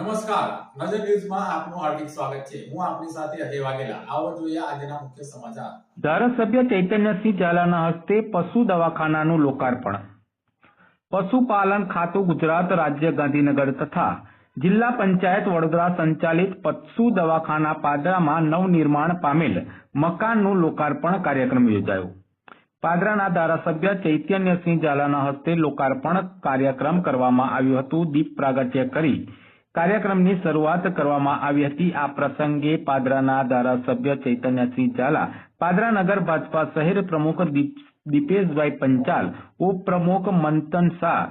નમસ્કાર. નજર ન્યૂઝમાં આપનું હાર્દિક સ્વાગત છે. હું આપની સાથે અજય વાઘેલા. આવો જોઈએ આજના મુખ્ય સમાચાર. ધારાસભ્ય ચૈતન્યસિંહ ઝાલાના હસ્તે પશુ દવાખાનાનું લોકાર્પણ. પશુપાલન ખાતું ગુજરાત રાજ્ય ગાંધીનગર તથા જિલ્લા પંચાયત વડોદરા સંચાલિત પશુ દવાખાના પાદરામાં નવનિર્માણ પામેલ મકાનનું લોકાર્પણ કાર્યક્રમ યોજાયો. પાદરાના ધારાસભ્ય ચૈતન્યસિંહ ઝાલાના હસ્તે લોકાર્પણ કાર્યક્રમ કરવામાં આવ્યું હતું. દીપ પ્રાગટ્ય કરી કાર્યક્રમની શરૂઆત કરવામાં આવી હતી. આ પ્રસંગે પાદરાના ધારાસભ્ય ચૈતન્યસિંહ ઝાલા પાદરા નગર ભાજપા શહેર પ્રમુખ દીપેશભાઈ પંચાલ, ઉપપ્રમુખ મંથન શાહ,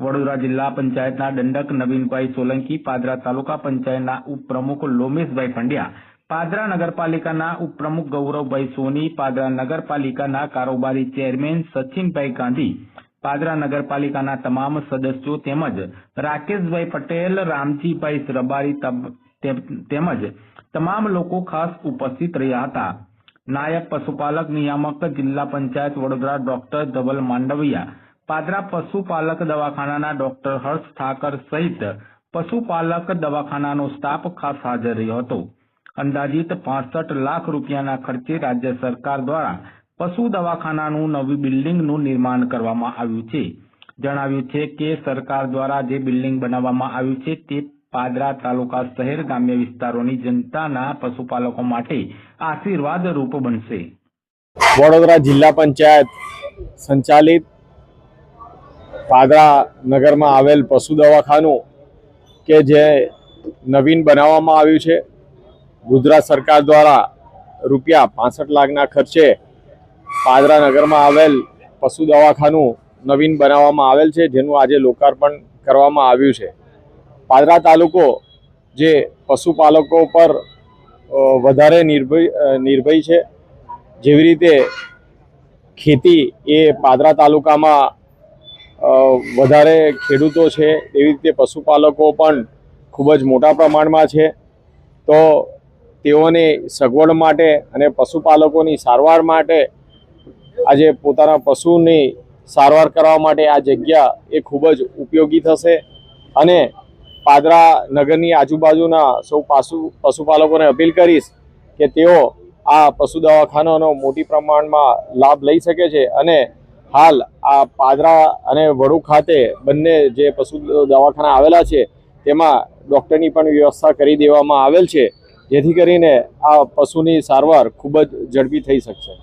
વડોદરા જિલ્લા પંચાયતના દંડક નવીનભાઈ સોલંકી, પાદરા તાલુકા પંચાયતના ઉપપ્રમુખ લોમેશભાઈ પંડ્યા, પાદરા નગરપાલિકાના ઉપપ્રમુખ ગૌરવભાઈ સોની, પાદરા નગરપાલિકાના કારોબારી ચેરમેન સચિનભાઈ ગાંધી પાદરા નગરપાલિકાના તમામ સદસ્યો તેમજ રાકેશભાઈ પટેલ, રામજીભાઈ રબારી તેમજ તમામ લોકો ખાસ ઉપસ્થિત રહ્યા હતા. નાયબ પશુપાલક નિયામક જિલ્લા પંચાયત વડોદરા ડોક્ટર ધવલ માંડવિયા, પાદરા પશુપાલક દવાખાનાના ડોક્ટર હર્ષ ઠાકર સહિત પશુપાલક દવાખાનાનો સ્ટાફ ખાસ હાજર રહ્યો હતો. અંદાજિત પાસઠ લાખ રૂપિયાના ખર્ચે રાજ્ય સરકાર દ્વારા પશુ દવાખાનાનું નવી બિલ્ડિંગનું નિર્માણ કરવામાં આવ્યું છે. જણાવ્યું છે કે સરકાર દ્વારા જે બિલ્ડિંગ બનાવવામાં આવ્યું છે તે પાદરા તાલુકા શહેર ગ્રામ્ય વિસ્તારોની જનતાના પશુપાલકો માટે આશીર્વાદ રૂપ બનશે. વડોદરા જિલ્લા પંચાયત સંચાલિત પાદરા નગરમાં આવેલ પશુ દવાખાનું કે જે નવીન બનાવવામાં આવ્યું છે. ગુજરાત સરકાર દ્વારા રૂપિયા પાસઠ લાખના ખર્ચે પાદરા નગરમાં આવેલ પશુ દવાખાનું નવીન બનાવવામાં આવેલ છે, જેનું આજે લોકાર્પણ કરવામાં આવ્યું છે. પાદરા તાલુકો જે પશુપાલકો પર વધારે નિર્ભય નિર્ભય છે, જેવી રીતે ખેતી એ પાદરા તાલુકામાં વધારે ખેડૂતો છે, એવી રીતે પશુપાલકો પણ ખૂબ જ મોટા પ્રમાણમાં છે. તો તેઓને સગવડ માટે અને પશુપાલકોની સારવાર માટે આજે પોતાના પશુની સારવાર કરવા માટે આ જગ્યા એ ખૂબ જ ઉપયોગી થશે અને પાદરા નગરની આજુબાજુના સૌ પાસુ પશુપાલકોને અપીલ કરીશ કે તેઓ આ પશુ દવાખાનાનો મોટી પ્રમાણમાં લાભ લઈ શકે છે અને હાલ આ પાદરા અને વડુ ખાતે બંને જે પશુ દવાખાના આવેલા છે, તેમાં ડૉક્ટરની પણ વ્યવસ્થા કરી દેવામાં આવેલ છે, જેથી કરીને આ પશુની સારવાર ખૂબ જ ઝડપી થઈ શકશે.